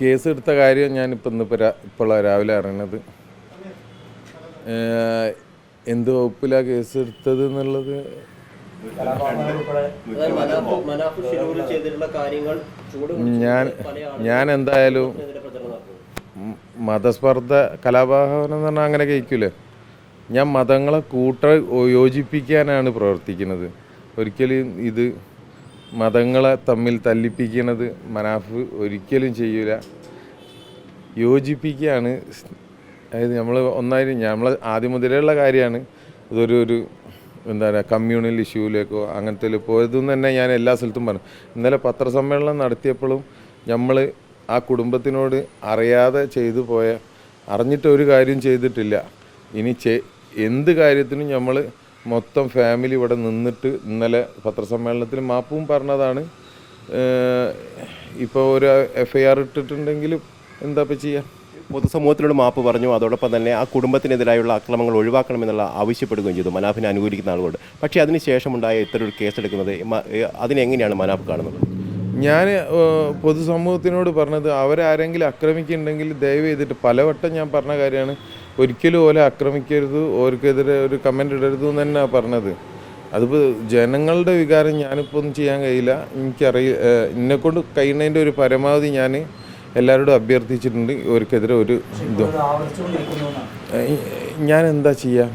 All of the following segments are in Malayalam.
കേസ് എടുത്ത കാര്യം ഞാനിപ്പോൾ ഇന്നിപ്പോൾ ഇപ്പോൾ രാവിലെ അറിയണത്. എന്ത് വകുപ്പിലാണ് കേസ് എടുത്തത് എന്നുള്ളത്? ഞാൻ ഞാൻ എന്തായാലും മതസ്പർദ്ധ കലാപാഹനം എന്ന് പറഞ്ഞാൽ അങ്ങനെ കഴിക്കൂലേ ഞാൻ മതങ്ങളെ കൂട്ട യോജിപ്പിക്കാനാണ് പ്രവർത്തിക്കുന്നത്. ഒരിക്കലും ഇത് മതങ്ങളെ തമ്മിൽ തല്ലിപ്പിക്കുന്നത് മനാഫ് ഒരിക്കലും ചെയ്യൂല. യോജിപ്പിക്കുകയാണ്. അതായത് നമ്മൾ ഒന്നായി നമ്മൾ ആദ്യം മുതലുള്ള കാര്യമാണ്. ഇതൊരു ഒരു എന്താ പറയുക കമ്മ്യൂണൽ ഇഷ്യൂവിലേക്കോ അങ്ങനത്തെ പോയതെന്ന് തന്നെ ഞാൻ എല്ലാ സ്ഥലത്തും പറഞ്ഞു. ഇന്നലെ പത്രസമ്മേളനം നടത്തിയപ്പോഴും നമ്മൾ ആ കുടുംബത്തിനോട് അറിയാതെ ചെയ്തു പോയ അറിഞ്ഞിട്ട് ഒരു കാര്യം ചെയ്തിട്ടില്ല. ഇനി ചെ എന്ത് കാര്യത്തിനും നമ്മൾ മൊത്തം ഫാമിലി ഇവിടെ നിന്നിട്ട് ഇന്നലെ പത്രസമ്മേളനത്തിൽ മാപ്പും പറഞ്ഞതാണ്. ഇപ്പോൾ ഒരു എഫ് ഐ ആർ ഇട്ടിട്ടുണ്ടെങ്കിൽ എന്താ ഇപ്പം ചെയ്യുക പൊതുസമൂഹത്തിനോട് മാപ്പ് പറഞ്ഞു. അതോടൊപ്പം തന്നെ ആ കുടുംബത്തിനെതിരായുള്ള അക്രമങ്ങൾ ഒഴിവാക്കണമെന്നുള്ള ആവശ്യപ്പെടുകയും ചെയ്തു. മനാഫിനെ അനുകൂലിക്കുന്ന ആളുകളോട് പക്ഷേ അതിനുശേഷമുണ്ടായ ഇത്തരം ഒരു കേസെടുക്കുന്നത് അതിനെങ്ങനെയാണ് മനാഫ് കാണുന്നത്? ഞാൻ പൊതുസമൂഹത്തിനോട് പറഞ്ഞത് അവരാരെങ്കിലും ആക്രമിക്കുന്നുണ്ടെങ്കിൽ ദയവ് ചെയ്തിട്ട് പലവട്ടം ഞാൻ പറഞ്ഞ കാര്യമാണ്. ഒരിക്കലും ഓലെ ആക്രമിക്കരുത് ഓർക്കെതിരെ ഒരു കമന്റ് ഇടരുത് എന്ന് തന്നെയാണ് പറഞ്ഞത്. അതിപ്പോൾ ജനങ്ങളുടെ വികാരം ഞാനിപ്പോൾ ഒന്നും ചെയ്യാൻ കഴിയില്ല. എനിക്കറിയ എന്നെക്കൊണ്ട് കഴിയുന്നതിന്റെ ഒരു പരമാവധി ഞാൻ എല്ലാവരോടും അഭ്യർത്ഥിച്ചിട്ടുണ്ട് ഓർക്കെതിരെ ഒരു ഇതും. ഞാൻ എന്താ ചെയ്യുക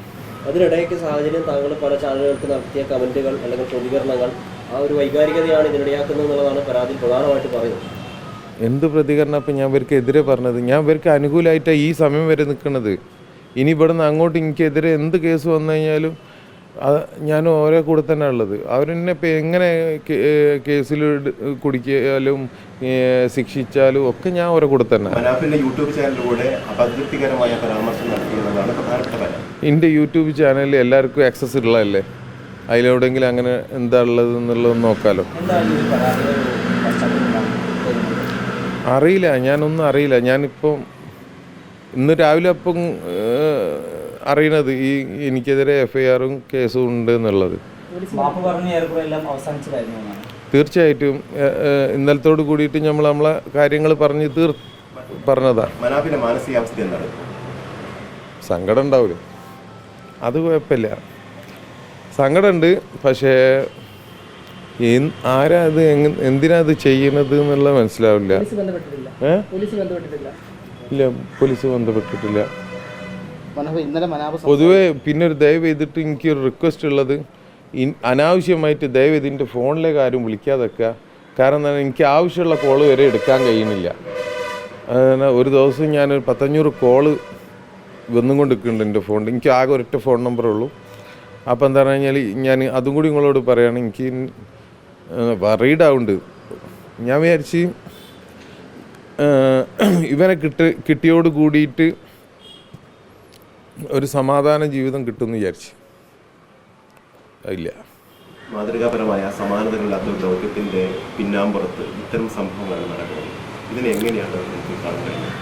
അതിനിടയ്ക്ക് സാഹചര്യം താങ്കൾ പല ചാനലുകൾക്ക് നടത്തിയ കമന്റുകൾ അല്ലെങ്കിൽ പ്രതികരണങ്ങൾ ആ ഒരു വൈകാരികതയാണ് ഇതിനിടയാക്കുന്നത് എന്നുള്ളതാണ് പരാതിയിൽ പ്രധാനമായിട്ട് പറയുന്നത്. എന്ത് പ്രതികരണം അപ്പം ഞാൻ ഇവർക്ക് എതിരെ പറഞ്ഞത്? ഞാൻ ഇവർക്ക് അനുകൂലമായിട്ടാണ് ഈ സമയം വരെ നിൽക്കുന്നത് ഇനി ഇവിടെ നിന്ന് അങ്ങോട്ട് എനിക്കെതിരെ എന്ത് കേസ് വന്നു കഴിഞ്ഞാലും അത് ഞാൻ ഓരോ കൂടെ തന്നെ ഉള്ളത്. അവരെന്നെ ഇപ്പം എങ്ങനെ കേസിൽ കുടിക്കാലും ശിക്ഷിച്ചാലും ഒക്കെ ഞാൻ ഓരോ കൂടെ തന്നെ. യൂട്യൂബ് ചാനലിലൂടെ അപകീർത്തികരമായ പരാമർശം പ്രധാനപ്പെട്ട എന്റെ യൂട്യൂബ് ചാനലിൽ എല്ലാവർക്കും ആക്സസ് ഉള്ളതല്ലേ? അതിലെവിടെയെങ്കിലും അങ്ങനെ എന്താ ഉള്ളത് എന്നുള്ളത് നോക്കാമല്ലോ അറിയില്ല ഞാനൊന്നും അറിയില്ല. ഞാനിപ്പം ഇന്ന് രാവിലെ അപ്പം അറിയണത് ഈ എനിക്കെതിരെ എഫ്ഐആറും ഐ ആറും കേസും ഉണ്ട് എന്നുള്ളത്. തീർച്ചയായിട്ടും ഇന്നലത്തോട് കൂടിയിട്ട് നമ്മൾ നമ്മളെ കാര്യങ്ങൾ പറഞ്ഞ് തീർ പറഞ്ഞതാ. സങ്കടം ഉണ്ടാവില്ല അത് കുഴപ്പമില്ല. സങ്കടമുണ്ട് പക്ഷേ ആരാ ഇത് എന്തിനാ ഇത് ചെയ്യണത് എന്നുള്ള മനസ്സിലാവില്ല. ഇല്ല പോലീസ് ബന്ധപ്പെട്ടിട്ടില്ല. പൊതുവെ ഇന്നലെ മനാഫ് പൊതുവേ പിന്നെ ഒരു ദയവ് ചെയ്തിട്ട് എനിക്ക് ഒരു റിക്വസ്റ്റ് ഉള്ളത് ഇൻ- അനാവശ്യമായിട്ട് ദയവ് ഇതിന്റെ ഫോണിലേക്ക് ആരും വിളിക്കാതൊക്കെ. കാരണം എന്താണ് എനിക്ക് ആവശ്യമുള്ള കോൾ വരെ എടുക്കാൻ കഴിയുന്നില്ല. ഒരു ദിവസം ഞാനൊരു പത്തഞ്ഞൂറ് കോൾ വന്നും കൊണ്ട് നിൽക്കുന്നുണ്ട് എന്റെ ഫോണിൽ എനിക്ക് ആകെ ഒരൊറ്റ ഫോൺ നമ്പറേ ഉള്ളൂ. അപ്പോൾ എന്താ പറഞ്ഞു കഴിഞ്ഞാൽ ഞാൻ അതും കൂടി നിങ്ങളോട് പറയുകയാണ് എനിക്ക് വറീഡ് ആവുന്നുണ്ട്. ഞാൻ വിചാരിച്ച് ഇവനെ കിട്ടി കിട്ടിയോട് കൂടിയിട്ട് ഒരു സമാധാന ജീവിതം കിട്ടുമെന്ന് വിചാരിച്ചു. ഇല്ല മാതൃകാപരമായ സമാനതകളില്ലാത്ത ഒരു ദൗത്യത്തിന്റെ പിന്നാമ്പുറത്ത് ഇത്തരം സംഭവങ്ങൾ നടക്കുന്നത്. ഇതിനെ എങ്ങനെയാണ് നമുക്ക് കാണാൻ കഴിയുന്നത്?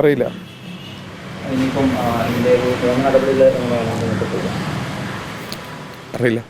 അറിയില്ല. ഇനിയിപ്പം ആ, ഇതിന്റെ ഒരു നടപടിയിൽ നമ്മൾ അറിയില്ല.